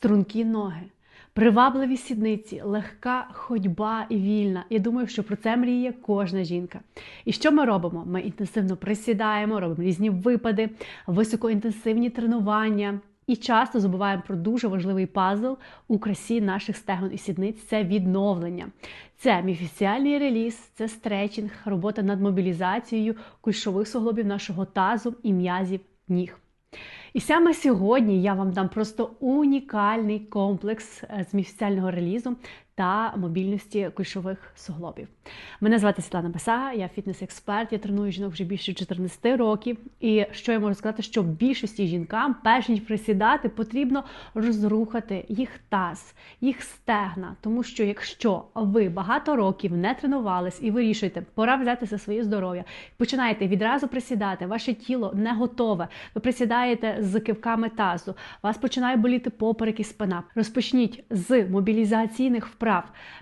стрункі ноги, привабливі сідниці, легка ходьба і вільна. Я думаю, що про це мріє кожна жінка. І що ми робимо? Ми інтенсивно присідаємо, робимо різні випади, високоінтенсивні тренування. І часто забуваємо про дуже важливий пазл у красі наших стегон і сідниць це відновлення. Це міфіціальний реліз, це стретчинг, робота над мобілізацією кульшових суглобів нашого тазу і м'язів ніг. І саме сьогодні я вам дам просто унікальний комплекс е, з міфіціального релізу та мобільності кульшових суглобів. Мене звати Світлана Бесага, я фітнес-експерт, я треную жінок вже більше 14 років. І що я можу сказати, що більшості жінкам, перш ніж присідати, потрібно розрухати їх таз, їх стегна. Тому що якщо ви багато років не тренувались і вирішуєте, пора взяти за своє здоров'я, починаєте відразу присідати, ваше тіло не готове, ви присідаєте з кивками тазу, вас починає боліти поперек і спина. Розпочніть з мобілізаційних вправ,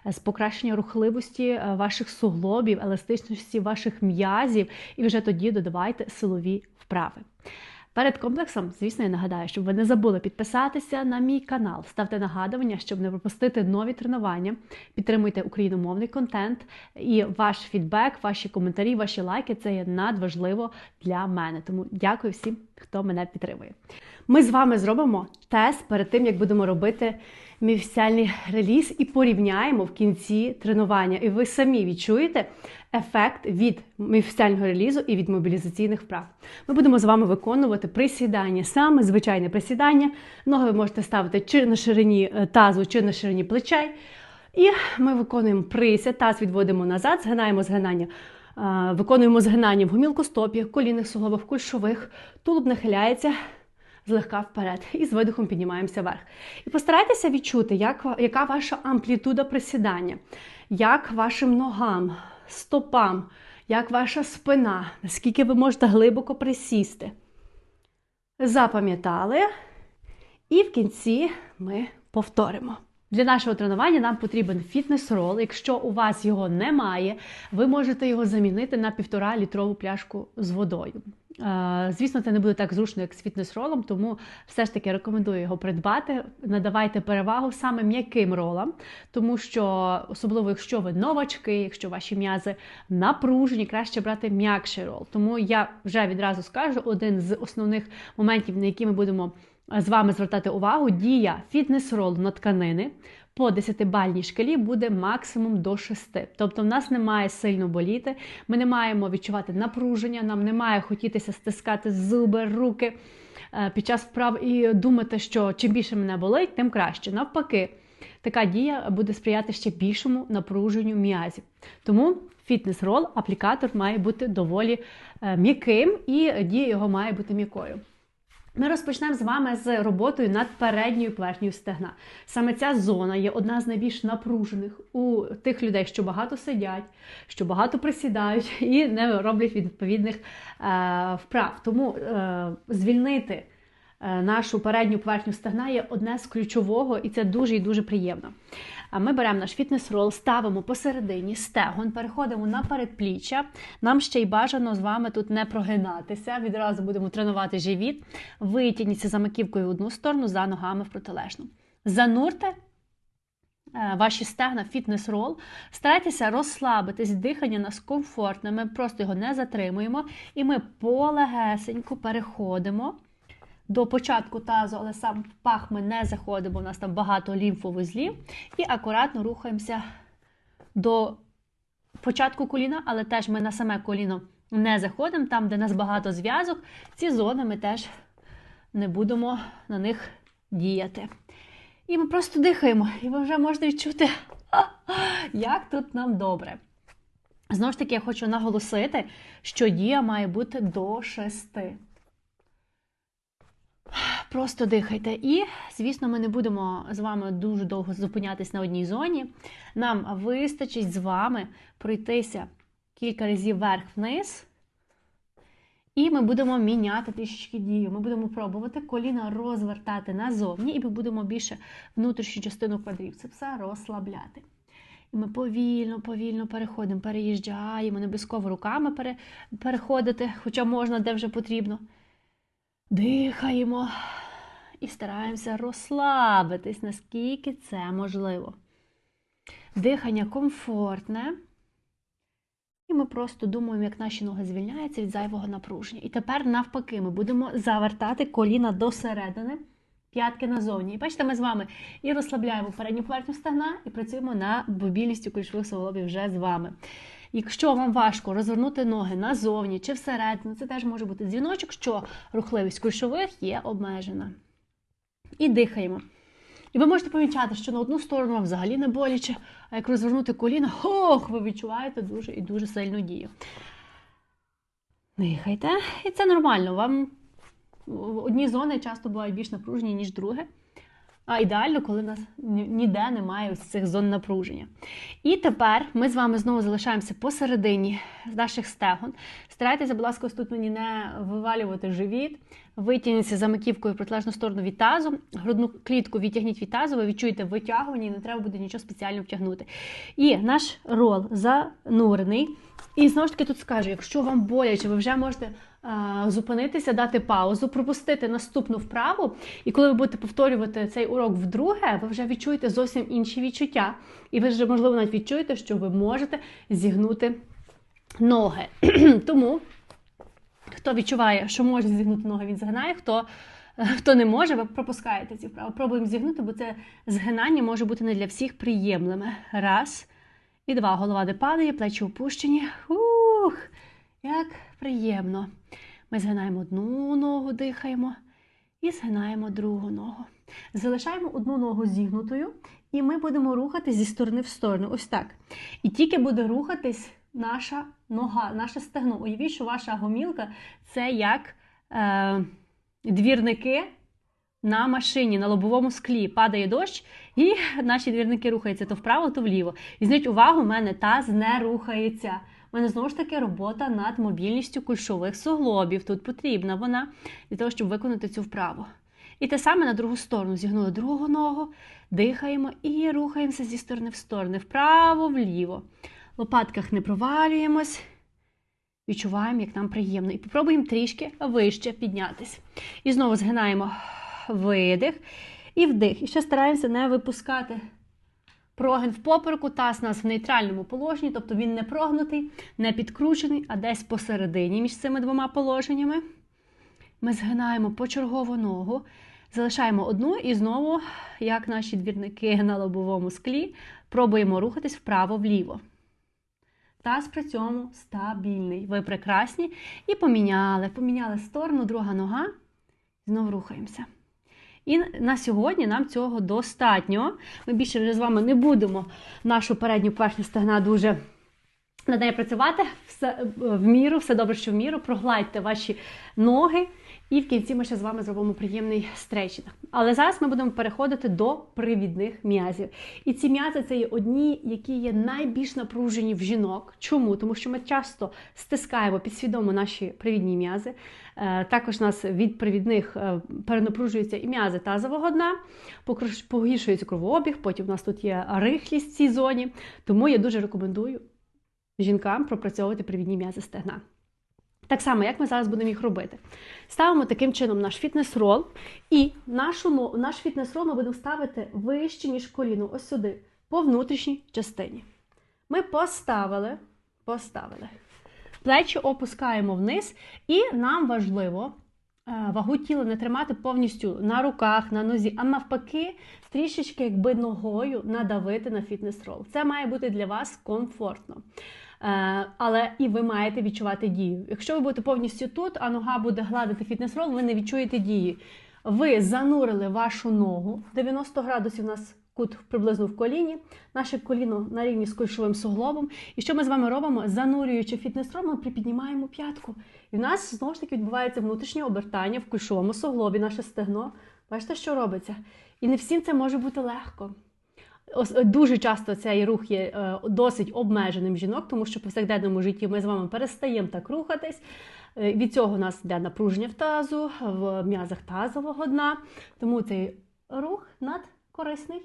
з покращення рухливості е, ваших суглобів, еластичності ваших м'язів, і вже тоді додавайте силові вправи. Перед комплексом, звісно, я нагадаю, щоб ви не забули підписатися на мій канал, ставте нагадування, щоб не пропустити нові тренування, підтримуйте україномовний контент і ваш фідбек, ваші коментарі, ваші лайки це є надважливо для мене. Тому дякую всім, хто мене підтримує. Ми з вами зробимо тест перед тим, як будемо робити міфіціальний реліз, і порівняємо в кінці тренування. І ви самі відчуєте ефект від міфіціального релізу і від мобілізаційних вправ. Ми будемо з вами виконувати присідання, саме звичайне присідання. Ноги ви можете ставити чи на ширині е, тазу, чи на ширині плечей. І ми виконуємо присід, таз відводимо назад, згинаємо згинання. Е, виконуємо згинання в гомілкостопі, колінних суглобах, кульшових, тулуб нахиляється злегка вперед. І з видихом піднімаємося вверх. І постарайтеся відчути, як, яка ваша амплітуда присідання, як вашим ногам, стопам, як ваша спина, наскільки ви можете глибоко присісти. Запам'ятали. І в кінці ми повторимо. Для нашого тренування нам потрібен фітнес-рол. Якщо у вас його немає, ви можете його замінити на півтора літрову пляшку з водою. Звісно, це не буде так зручно, як з фітнес-ролом, тому все ж таки рекомендую його придбати. Надавайте перевагу саме м'яким ролам, тому що, особливо, якщо ви новачки, якщо ваші м'язи напружені, краще брати м'якший рол. Тому я вже відразу скажу один з основних моментів, на які ми будемо з вами звертати увагу, дія фітнес-ролу на тканини по 10-бальній шкалі буде максимум до 6. Тобто в нас немає сильно боліти, ми не маємо відчувати напруження, нам не має хотітися стискати зуби, руки е, під час вправ і думати, що чим більше мене болить, тим краще. Навпаки, така дія буде сприяти ще більшому напруженню м'язів. Тому фітнес-рол, аплікатор має бути доволі е, м'яким, і дія його має бути м'якою. Ми розпочнемо з вами з роботою над передньою поверхнею стегна. Саме ця зона є одна з найбільш напружених у тих людей, що багато сидять, що багато присідають і не роблять відповідних е, вправ. Тому е, звільнити нашу передню поверхню стегна є одне з ключового, і це дуже і дуже приємно. Ми беремо наш фітнес-рол, ставимо посередині стегон, переходимо на передпліччя. Нам ще й бажано з вами тут не прогинатися. Відразу будемо тренувати живіт. Витягніться за маківкою в одну сторону, за ногами в протилежну. Занурте. Е, ваші стегна, фітнес-рол, старайтеся розслабитись, дихання нас комфортне, ми просто його не затримуємо, і ми полегесенько переходимо до початку тазу, але сам пах ми не заходимо, у нас там багато лімфовузлів. І акуратно рухаємося до початку коліна, але теж ми на саме коліно не заходимо, там, де нас багато зв'язок, ці зони ми теж не будемо на них діяти. І ми просто дихаємо, і ви вже можете відчути, як тут нам добре. Знову ж таки, я хочу наголосити, що дія має бути до шести. Просто дихайте. І, звісно, ми не будемо з вами дуже довго зупинятись на одній зоні. Нам вистачить з вами пройтися кілька разів вверх-вниз. І ми будемо міняти трішечки дію. Ми будемо пробувати коліна розвертати назовні, і ми будемо більше внутрішню частину квадрівцепса розслабляти. І ми повільно, повільно переходимо, переїжджаємо, не обов'язково руками переходити, хоча можна де вже потрібно. Дихаємо. і стараємося розслабитись, наскільки це можливо. Дихання комфортне. І ми просто думаємо, як наші ноги звільняються від зайвого напруження. І тепер, навпаки, ми будемо завертати коліна до середини, п'ятки назовні. І бачите, ми з вами і розслабляємо передню поверхню стегна, і працюємо над мобільністю кульшових суглобів вже з вами. Якщо вам важко розвернути ноги назовні чи всередину, це теж може бути дзвіночок, що рухливість кульшових є обмежена. І дихаємо. І ви можете помічати, що на одну сторону вам взагалі не боляче, а як розвернути коліно, ох, ви відчуваєте дуже і дуже сильну дію. Дихайте. І це нормально. Вам одні зони часто бувають більш напружені, ніж друге. А ідеально, коли в нас ніде немає ось цих зон напруження. І тепер ми з вами знову залишаємося посередині наших стегон. Старайтеся, будь ласка, тут мені не вивалювати живіт. Витягніться за маківкою в протилежну сторону від тазу. Грудну клітку відтягніть від тазу, ви відчуєте витягування і не треба буде нічого спеціально втягнути. І наш рол занурений. І знову ж таки тут скажу, якщо вам боляче, ви вже можете зупинитися, дати паузу, пропустити наступну вправу. І коли ви будете повторювати цей урок вдруге, ви вже відчуєте зовсім інші відчуття. І ви вже, можливо, навіть відчуєте, що ви можете зігнути ноги. Тому, хто відчуває, що може зігнути ноги, він згинає, хто. Хто не може, ви пропускаєте ці вправи. Пробуємо зігнути, бо це згинання може бути не для всіх приємними. Раз. І два. Голова де падає, плечі опущені. Ух, як приємно. Ми згинаємо одну ногу, дихаємо і згинаємо другу ногу. Залишаємо одну ногу зігнутою, і ми будемо рухатись зі сторони в сторону. Ось так. І тільки буде рухатись наша нога, наше стегно. Уявіть, що ваша гомілка це як е, двірники на машині, на лобовому склі падає дощ, і наші двірники рухаються то вправо, то вліво. І зверніть увагу, у мене таз не рухається. У мене знову ж таки робота над мобільністю кульшових суглобів. Тут потрібна вона для того, щоб виконати цю вправу. І те саме на другу сторону. Зігнули другу ногу, дихаємо і рухаємося зі сторони в сторони, вправо, вліво. В лопатках не провалюємось. Відчуваємо, як нам приємно. І попробуємо трішки вище піднятися. І знову згинаємо видих і вдих. І ще стараємося не випускати прогин в попереку, таз нас в нейтральному положенні, тобто він не прогнутий, не підкручений, а десь посередині між цими двома положеннями. Ми згинаємо почергово ногу, залишаємо одну і знову, як наші двірники на лобовому склі, пробуємо рухатись вправо-вліво. Таз при цьому стабільний. Ви прекрасні. І поміняли. Поміняли сторону, друга нога. Знову рухаємося. І на сьогодні нам цього достатньо. Ми більше вже з вами не будемо нашу передню першню стегна дуже над нею працювати. Все в міру, все добре, що в міру. Прогладьте ваші ноги. І в кінці ми ще з вами зробимо приємний стрейчинг. Але зараз ми будемо переходити до привідних м'язів. І ці м'язи це є одні, які є найбільш напружені в жінок. Чому? Тому що ми часто стискаємо підсвідомо наші привідні м'язи. Е, також у нас від привідних е, перенапружуються і м'язи тазового дна, погіршується кровообіг, потім у нас тут є рихлість в цій зоні. Тому я дуже рекомендую жінкам пропрацьовувати привідні м'язи стегна. Так само, як ми зараз будемо їх робити. Ставимо таким чином наш фітнес-рол, і нашу, наш фітнес-рол ми будемо ставити вище, ніж коліно, ось сюди, по внутрішній частині. Ми поставили, поставили. Плечі опускаємо вниз, і нам важливо е, вагу тіла не тримати повністю на руках, на нозі, а навпаки, трішечки якби ногою надавити на фітнес-рол. Це має бути для вас комфортно. Е, але і ви маєте відчувати дію. Якщо ви будете повністю тут, а нога буде гладити фітнес-рол, ви не відчуєте дії. Ви занурили вашу ногу, 90 градусів у нас кут приблизно в коліні, наше коліно на рівні з кульшовим суглобом. І що ми з вами робимо? Занурюючи фітнес-рол, ми припіднімаємо п'ятку. І в нас знову ж таки відбувається внутрішнє обертання в кульшовому суглобі, наше стегно. Бачите, що робиться? І не всім це може бути легко. Дуже часто цей рух є е, досить обмеженим жінок, тому що в повсякденному житті ми з вами перестаємо так рухатись. Е, від цього у нас йде напруження в тазу, в м'язах тазового дна. Тому цей рух надкорисний.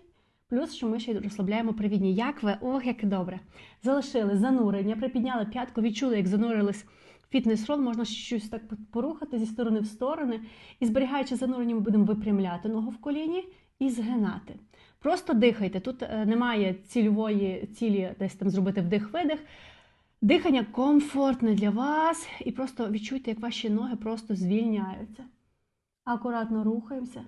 Плюс, що ми ще й розслабляємо привідні. Як ви? Ох, як добре. Залишили занурення, припідняли п'ятку, відчули, як занурились фітнес-рол можна щось так порухати зі сторони в сторони. І зберігаючи занурення, ми будемо випрямляти ногу в коліні і згинати. Просто дихайте. Тут е, немає цільової цілі десь там зробити вдих-видих. Дихання комфортне для вас, і просто відчуйте, як ваші ноги просто звільняються. Акуратно рухаємося.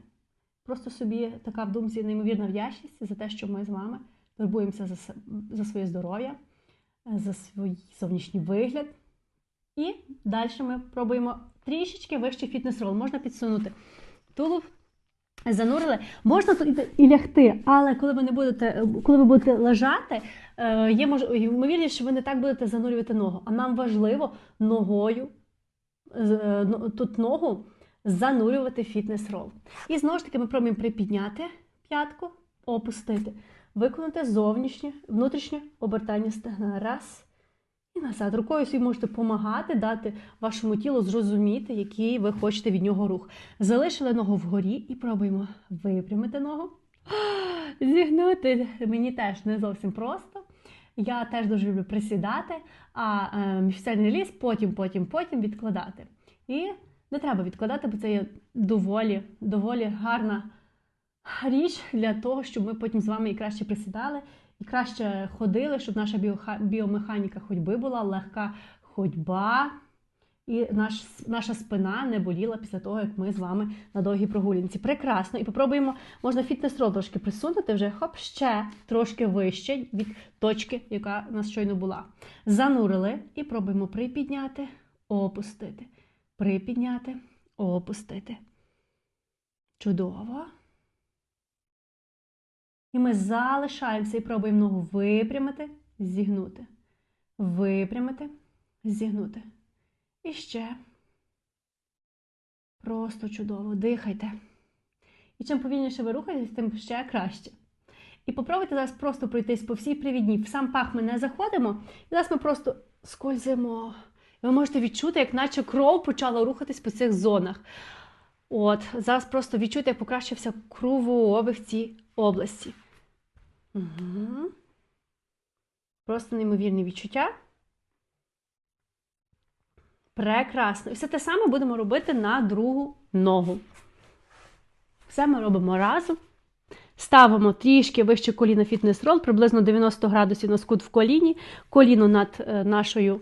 Просто собі така в думці неймовірна вдячність за те, що ми з вами турбуємося за, за своє здоров'я, за свій зовнішній вигляд. І далі ми пробуємо трішечки вищий фітнес-рол. Можна підсунути тулуб, занурили. Можна тут і лягти, але коли ви не будете, коли ви будете лежати, е, є мож... ймовірність, що ви не так будете занурювати ногу. А нам важливо ногою е, тут ногу занурювати фітнес-рол. І знову ж таки ми пробуємо припідняти п'ятку, опустити, виконати зовнішнє, внутрішнє обертання стегна. Раз. І назад. Рукою собі можете допомагати, дати вашому тілу зрозуміти, який ви хочете від нього рух. Залишили ногу вгорі і пробуємо випрямити ногу. Зігнути мені теж не зовсім просто. Я теж дуже люблю присідати, а е, ліс потім, потім, потім відкладати. І не треба відкладати, бо це є доволі, доволі гарна річ для того, щоб ми потім з вами і краще присідали, і краще ходили, щоб наша біомеханіка ходьби була, легка ходьба, і наш, наша спина не боліла після того, як ми з вами на довгій прогулянці. Прекрасно. І попробуємо, можна фітнес-рол трошки присунути, вже хоп, ще трошки вище від точки, яка у нас щойно була. Занурили і пробуємо припідняти, опустити. Припідняти, опустити. Чудово. І ми залишаємося і пробуємо ногу випрямити, зігнути. Випрямити, зігнути. І ще. Просто чудово. Дихайте. І чим повільніше ви рухаєтесь, тим ще краще. І попробуйте зараз просто пройтись по всій привідні. В сам пах ми не заходимо. І зараз ми просто скользимо. Ви можете відчути, як наче кров почала рухатись по цих зонах. От, Зараз просто відчуйте, як покращився кровообіг в цій області. Угу. Просто неймовірні відчуття. Прекрасно. І все те саме будемо робити на другу ногу. Все ми робимо разом. Ставимо трішки вище коліна фітнес-рол, приблизно 90 градусів на скут в коліні, коліно над е, нашою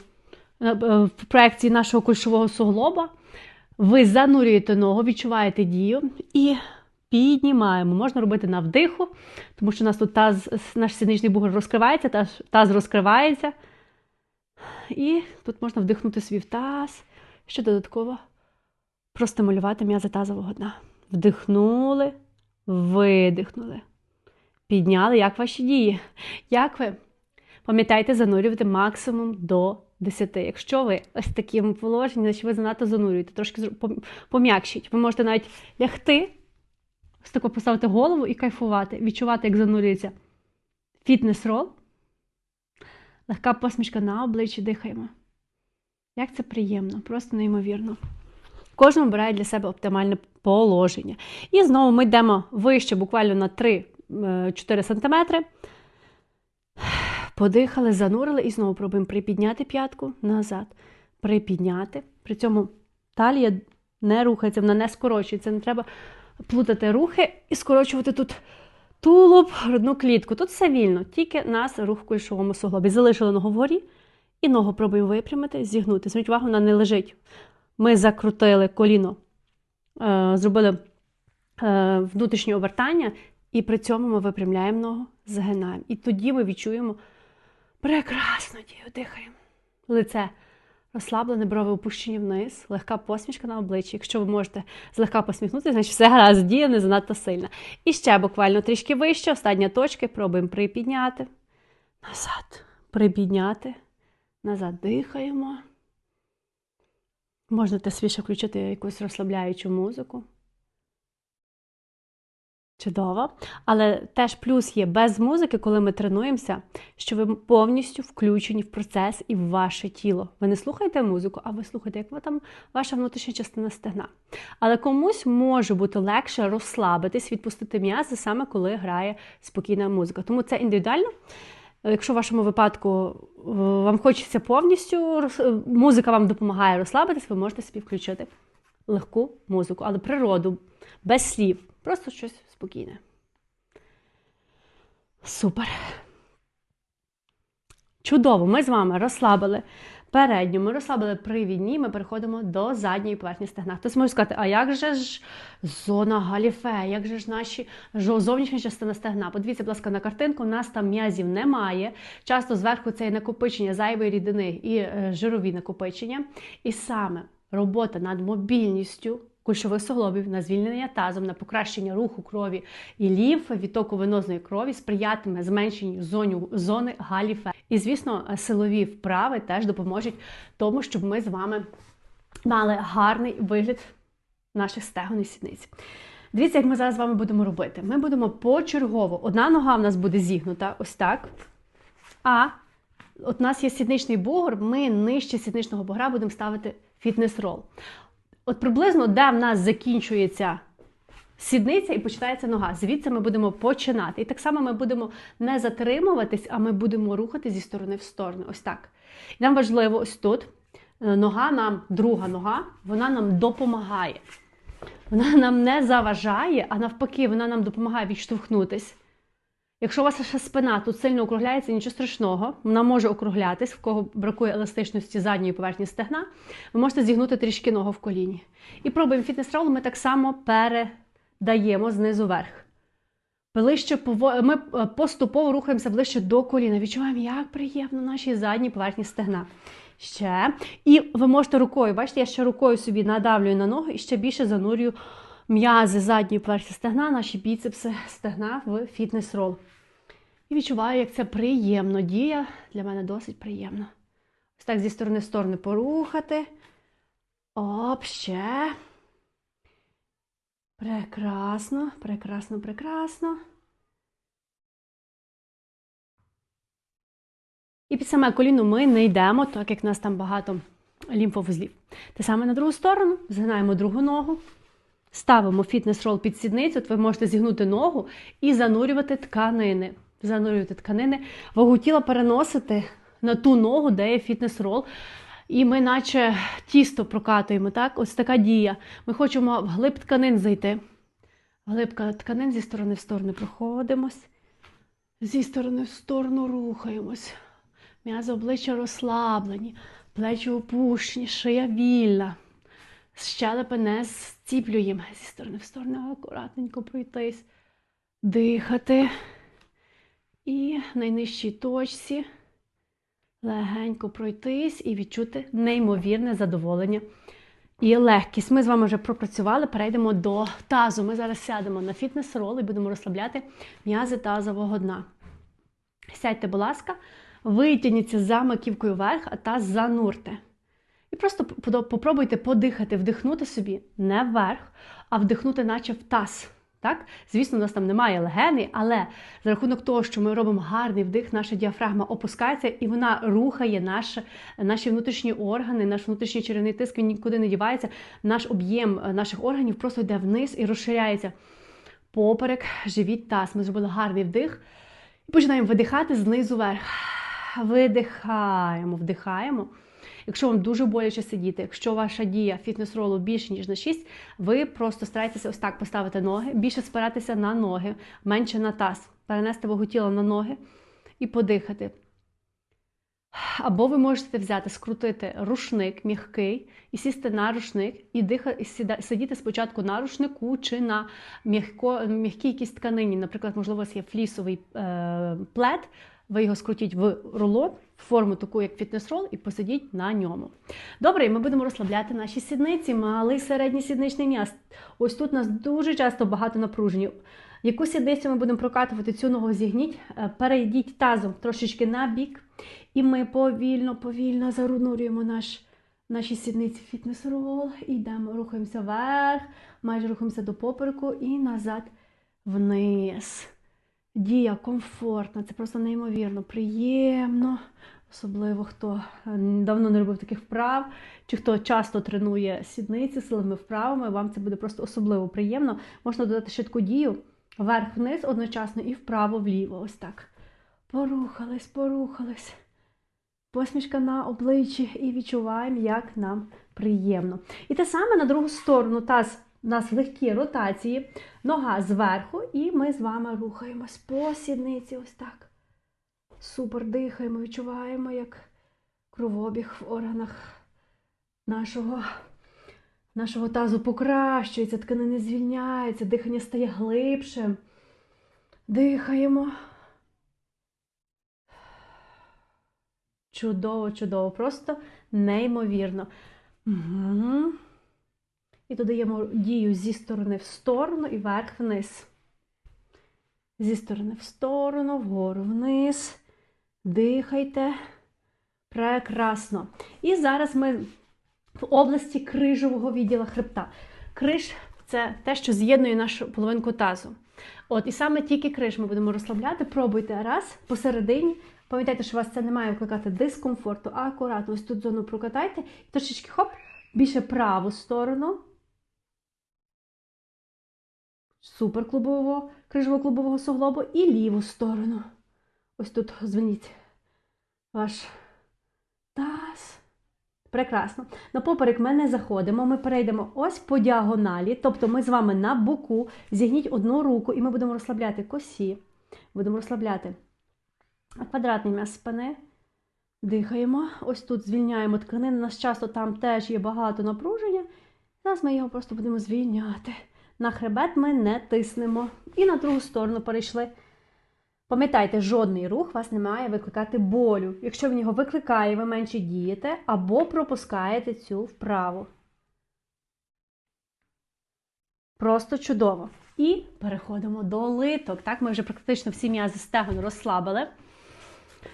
е, в проекції нашого кульшового суглоба. Ви занурюєте ногу, відчуваєте дію і піднімаємо. Можна робити на вдиху, тому що у нас тут таз, наш сідничний бугор розкривається, таз, таз розкривається. І тут можна вдихнути свій таз. Ще додатково простимулювати м'язи тазового дна. Вдихнули, видихнули. Підняли, як ваші дії? Як ви? Пам'ятайте, занурювати максимум до 10. Якщо ви ось в такому положенні, значить ви занадто занурюєте, трошки пом'якшіть. Ви можете навіть лягти, ось тако поставити голову і кайфувати, відчувати, як занурюється фітнес-рол. Легка посмішка на обличчі дихаємо. Як це приємно, просто неймовірно. Кожен обирає для себе оптимальне положення. І знову ми йдемо вище, буквально на 3-4 е, см. Подихали, занурили і знову пробуємо припідняти п'ятку назад. Припідняти. При цьому талія не рухається, вона не скорочується. Не треба плутати рухи і скорочувати тут тулуб, грудну клітку. Тут все вільно, тільки нас рух в кульшовому суглобі. Залишили ногу вгорі і ногу пробуємо випрямити, зігнути. Зверніть увагу, вона не лежить. Ми закрутили коліно, е, зробили е, внутрішнє обертання, і при цьому ми випрямляємо ногу, загинаємо. І тоді ми відчуємо прекрасно дію, дихаємо. Лице розслаблене, брови опущені вниз, легка посмішка на обличчі. Якщо ви можете злегка посміхнутися, значить все гаразд, дія не занадто сильна. І ще буквально трішки вище, остання точка, пробуємо припідняти. Назад. Припідняти. Назад дихаємо. Можете свіше включити якусь розслабляючу музику. Чудово. Але теж плюс є без музики, коли ми тренуємося, що ви повністю включені в процес і в ваше тіло. Ви не слухаєте музику, а ви слухаєте, як ви там ваша внутрішня частина стегна. Але комусь може бути легше розслабитись, відпустити м'язи саме коли грає спокійна музика. Тому це індивідуально. Якщо в вашому випадку е, вам хочеться повністю, е, музика вам допомагає розслабитись, ви можете собі включити легку музику, але природу, без слів, просто щось спокійне. Супер. Чудово, ми з вами розслабили передню, ми розслабили привідні, ми переходимо до задньої поверхні стегна. Хтось може сказати, а як же ж зона галіфе, як же ж наші зовнішня частина стегна? Подивіться, будь ласка, на картинку, у нас там м'язів немає. Часто зверху це є накопичення зайвої рідини і е, жирові накопичення. І саме робота над мобільністю кульшових суглобів, на звільнення тазом, на покращення руху крові і лімфи, відтоку венозної крові сприятиме зменшенню зоню, зони галіфе. І, звісно, силові вправи теж допоможуть тому, щоб ми з вами мали гарний вигляд наших стегон і сідниць. Дивіться, як ми зараз з вами будемо робити. Ми будемо почергово. Одна нога в нас буде зігнута, ось так. А от у нас є сідничний бугор, ми нижче сідничного бугра будемо ставити фітнес-рол. От приблизно, де в нас закінчується сідниця і починається нога. Звідси ми будемо починати. І так само ми будемо не затримуватись, а ми будемо рухати зі сторони в сторону. Ось так. І нам важливо ось тут. е, Нога нам, друга нога, вона нам допомагає. Вона нам не заважає, а навпаки, вона нам допомагає відштовхнутись. Якщо у вас ще спина тут сильно округляється, нічого страшного, вона може округлятись, в кого бракує еластичності задньої поверхні стегна, ви можете зігнути трішки ногу в коліні. І пробуємо фітнес-рол, ми так само передаємо знизу вверх. Ближче ми е, поступово рухаємося ближче до коліна. Відчуваємо, як приємно нашій задній поверхні стегна. Ще. І ви можете рукою, бачите, я ще рукою собі надавлюю на ногу і ще більше занурюю м'язи задньої поверхні стегна, наші біцепси стегна в фітнес-рол. І відчуваю, як це приємно діє. Для мене досить приємно. Ось так зі сторони в сторони порухати. Оп, ще. Прекрасно, прекрасно, прекрасно. І під саме коліно ми не йдемо, так як в нас там багато лімфовузлів. Те саме на другу сторону, згинаємо другу ногу, ставимо фітнес-рол під сідницю, от ви можете зігнути ногу і занурювати тканини. Занурювати тканини, вагу тіла переносити на ту ногу, де є фітнес-рол. І ми, наче тісто прокатуємо, так? Ось така дія. Ми хочемо в глиб тканин зайти. Глибка тканин зі сторони в сторону проходимось, зі сторони в сторону рухаємось. М'язи обличчя розслаблені, плечі опущені, шия вільна. Щелепи не зціплюємо зі сторони в сторону, акуратненько пройтись, дихати. І в найнижчій точці легенько пройтись і відчути неймовірне задоволення і легкість. Ми з вами вже пропрацювали, перейдемо до тазу. Ми зараз сядемо на фітнес-рол і будемо розслабляти м'язи тазового дна. Сядьте, будь ласка, витягніться за маківкою вверх, а таз занурте. І просто попробуйте подихати, вдихнути собі не вверх, а вдихнути, наче в таз. Так? Звісно, у нас там немає легени, але за рахунок того, що ми робимо гарний вдих, наша діафрагма опускається і вона рухає наш, наші внутрішні органи, наш внутрішній черевний тиск він нікуди не дівається. Наш об'єм е, наших органів просто йде вниз і розширяється. Поперек, живіт, таз. Ми зробили гарний вдих. І починаємо видихати знизу вверх. Видихаємо, вдихаємо. Якщо вам дуже боляче сидіти, якщо ваша дія фітнес-ролу більше, ніж на 6, ви просто старайтеся ось так поставити ноги, більше спиратися на ноги, менше на таз, перенести вагу тіла на ноги і подихати. Або ви можете взяти, скрутити рушник м'який і сісти на рушник, і дихати, сіда- сидіти спочатку на рушнику чи на м'якій якійсь тканині. Наприклад, можливо, у вас є флісовий е, плед, ви його скрутіть в рулон, в форму таку, як фітнес-рол, і посидіть на ньому. Добре, і ми будемо розслабляти наші сідниці, малий середній сідничний м'яз. Ось тут у нас дуже часто багато напруження. Яку сідницю ми будемо прокатувати, цю ногу зігніть, е, перейдіть тазом трошечки на бік, і ми повільно, повільно занурюємо наш, наші сідниці фітнес-рол, і йдемо, рухаємося вверх, майже рухаємося до попереку і назад вниз. Дія комфортна, це просто неймовірно, приємно. Особливо хто е, давно не робив таких вправ, чи хто часто тренує сідниці силовими вправами, вам це буде просто особливо приємно. Можна додати ще таку дію вверх-вниз одночасно і вправо-вліво. Ось так. Порухались, порухались. Посмішка на обличчі і відчуваємо, як нам приємно. І те саме на другу сторону. Таз у нас легкі ротації, нога зверху, і ми з вами рухаємось по сідниці. Ось так. Супер дихаємо, відчуваємо, як кровообіг в органах нашого, нашого тазу покращується, тканини звільняються, дихання стає глибшим. Дихаємо. Чудово, чудово, просто неймовірно. Угу. І додаємо дію зі сторони в сторону і вверх вниз. Зі сторони в сторону, вгору вниз. Дихайте. Прекрасно. І зараз ми в області крижового відділу хребта. Криж це те, що з'єднує нашу половинку тазу. От, і саме тільки криж ми будемо розслабляти. Пробуйте раз посередині. Пам'ятайте, що у вас це не має викликати дискомфорту, акуратно ось тут зону прокатайте. І трошечки хоп, більше праву сторону. Супер клубового, крижово-клубового суглобу і ліву сторону. Ось тут звеніть ваш таз. Прекрасно. На поперек ми не заходимо, ми перейдемо ось по діагоналі, тобто ми з вами на боку зігніть одну руку, і ми будемо розслабляти косі, будемо розслабляти квадратний м'яз спини. Дихаємо. Ось тут звільняємо тканини. У нас часто там теж є багато напруження. Зараз ми його просто будемо звільняти. На хребет ми не тиснемо. І на другу сторону перейшли. Пам'ятайте, жодний рух вас не має викликати болю. Якщо він його викликає, ви менше дієте або пропускаєте цю вправу. Просто чудово. І переходимо до литок. Так, Ми вже практично всі м'язи стегон розслабили.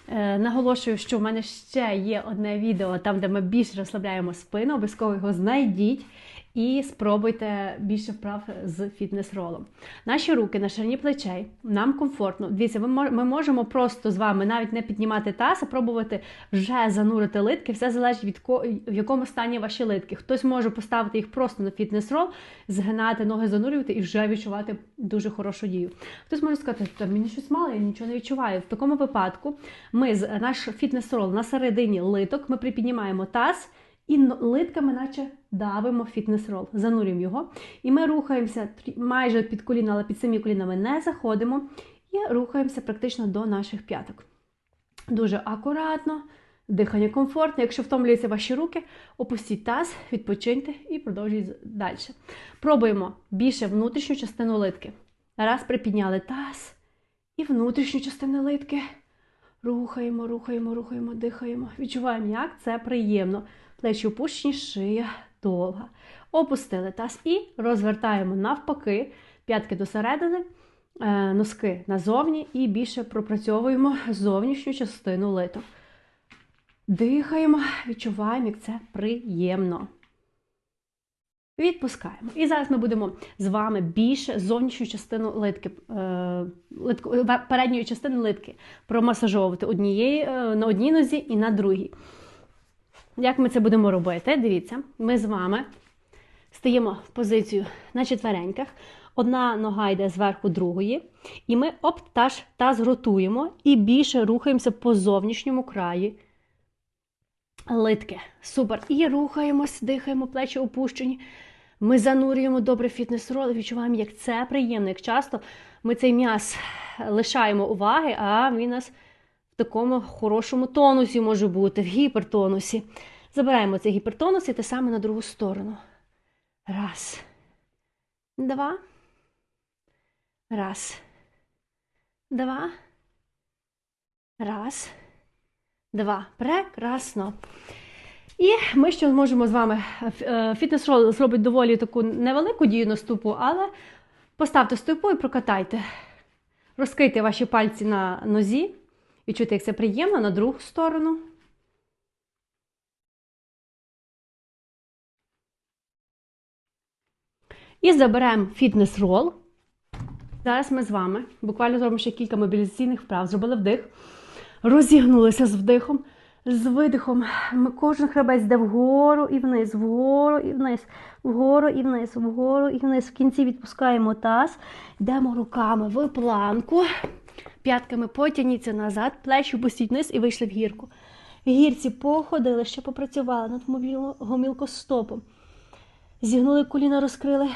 Е, наголошую, що в мене ще є одне відео, там, де ми більше розслабляємо спину, обов'язково його знайдіть і спробуйте більше вправ з фітнес-ролом. Наші руки на ширині плечей, нам комфортно. Дивіться, ми можемо просто з вами навіть не піднімати таз, а пробувати вже занурити литки. Все залежить від ко... в якому стані ваші литки. Хтось може поставити їх просто на фітнес-рол, згинати ноги, занурювати і вже відчувати дуже хорошу дію. Хтось може сказати, що мені щось мало, я нічого не відчуваю. В такому випадку ми з наш фітнес-рол на середині литок, ми припіднімаємо таз. І литками, наче давимо фітнес-рол, занурюємо його. І ми рухаємося майже під коліна, але під самі колінами не заходимо. І рухаємося практично до наших п'яток. Дуже акуратно, дихання комфортне. Якщо втомлюються ваші руки, опустіть таз, відпочиньте і продовжуйте далі. Пробуємо більше внутрішню частину литки. Раз, припідняли таз і внутрішню частину литки. Рухаємо, рухаємо, рухаємо, дихаємо. Відчуваємо, як це приємно плечі опущені, шия довга. Опустили таз і розвертаємо навпаки, п'ятки досередини, е, носки назовні і більше пропрацьовуємо зовнішню частину литок. Дихаємо, відчуваємо, як це приємно. Відпускаємо. І зараз ми будемо з вами більше зовнішню частину литки, е, литку, передньої частини литки промасажовувати однієї, е, на одній нозі і на другій. Як ми це будемо робити? Дивіться, ми з вами стаємо в позицію на четвереньках. Одна нога йде зверху другої. І ми оп, таз, таз ротуємо і більше рухаємося по зовнішньому краї литки. Супер. І рухаємось, дихаємо, плечі опущені. Ми занурюємо добре фітнес-рол, відчуваємо, як це приємно, як часто ми цей м'яз лишаємо уваги, а він нас такому хорошому тонусі може бути, в гіпертонусі. Забираємо цей гіпертонус і те саме на другу сторону. Раз. Два. Раз. Два. Раз. Два. Прекрасно. І ми ще можемо з вами е, фітнес-рол зробити доволі таку невелику дію на ступу, але поставте стопу і прокатайте. Розкрийте ваші пальці на нозі. Відчути, як це приємно на другу сторону. І заберемо фітнес-рол. Зараз ми з вами буквально зробимо ще кілька мобілізаційних вправ. Зробили вдих, розігнулися з вдихом, з видихом. Кожен хребець йде вгору і вниз, вгору і вниз, вгору і вниз, вгору і вниз. В кінці відпускаємо таз, йдемо руками в планку. П'ятками потягніться назад, плечі опустіть вниз і вийшли в гірку. Гірці походили, ще попрацювали над гомілкостопом. Зігнули коліна, розкрили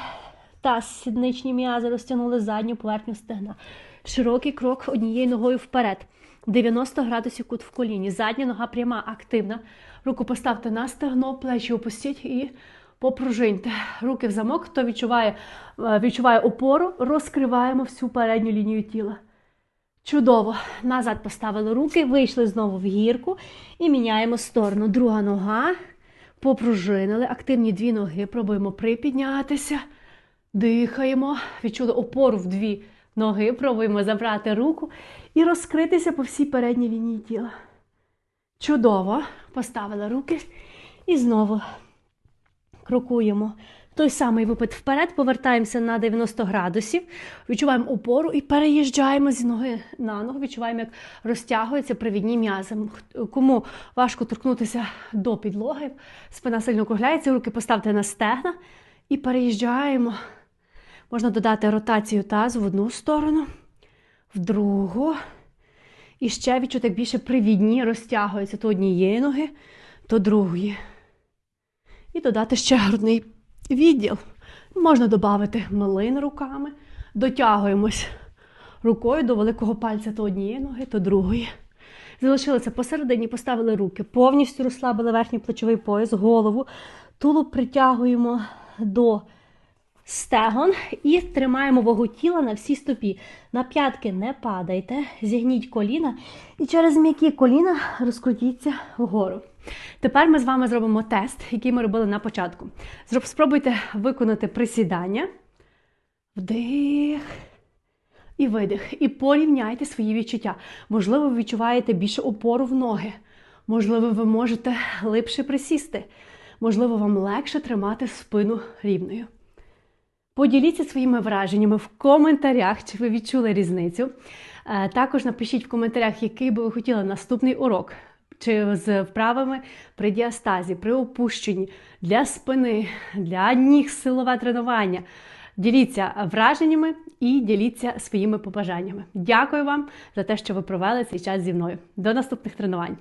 таз, сідничні м'язи, розтягнули задню поверхню стегна. Широкий крок однією ногою вперед. 90 градусів кут в коліні. Задня нога пряма, активна. Руку поставте на стегно, плечі опустіть і попружиньте. Руки в замок. Хто відчуває, е, відчуває опору, розкриваємо всю передню лінію тіла. Чудово. Назад поставили руки, вийшли знову в гірку і міняємо сторону. Друга нога. Попружинили. Активні дві ноги. Пробуємо припіднятися. Дихаємо. Відчули опору в дві ноги. Пробуємо забрати руку і розкритися по всій передній лінії тіла. Чудово. Поставили руки і знову крокуємо. Той самий випад вперед, повертаємося на 90 градусів, відчуваємо опору і переїжджаємо з ноги на ногу, відчуваємо, як розтягуються привідні м'язи. Кому важко торкнутися до підлоги, спина сильно округляється, руки поставте на стегна і переїжджаємо. Можна додати ротацію тазу в одну сторону, в другу. І ще відчути, як більше привідні розтягуються то однієї ноги, то другої. І додати ще грудний відділ. Можна додати милин руками, дотягуємось рукою до великого пальця то однієї ноги, то другої. Залишилися посередині, поставили руки, повністю розслабили верхній плечовий пояс, голову, тулуб притягуємо до стегон і тримаємо вагу тіла на всій стопі. На п'ятки не падайте, зігніть коліна і через м'які коліна розкрутіться вгору. Тепер ми з вами зробимо тест, який ми робили на початку. Спробуйте виконати присідання, вдих і видих. І порівняйте свої відчуття. Можливо, ви відчуваєте більше опору в ноги. Можливо, ви можете глибше присісти. Можливо, вам легше тримати спину рівною. Поділіться своїми враженнями в коментарях, чи ви відчули різницю. Е, Також напишіть в коментарях, який би ви хотіли наступний урок, чи з вправами при діастазі, при опущенні, для спини, для ніг силове тренування. Діліться враженнями і діліться своїми побажаннями. Дякую вам за те, що ви провели цей час зі мною. До наступних тренувань!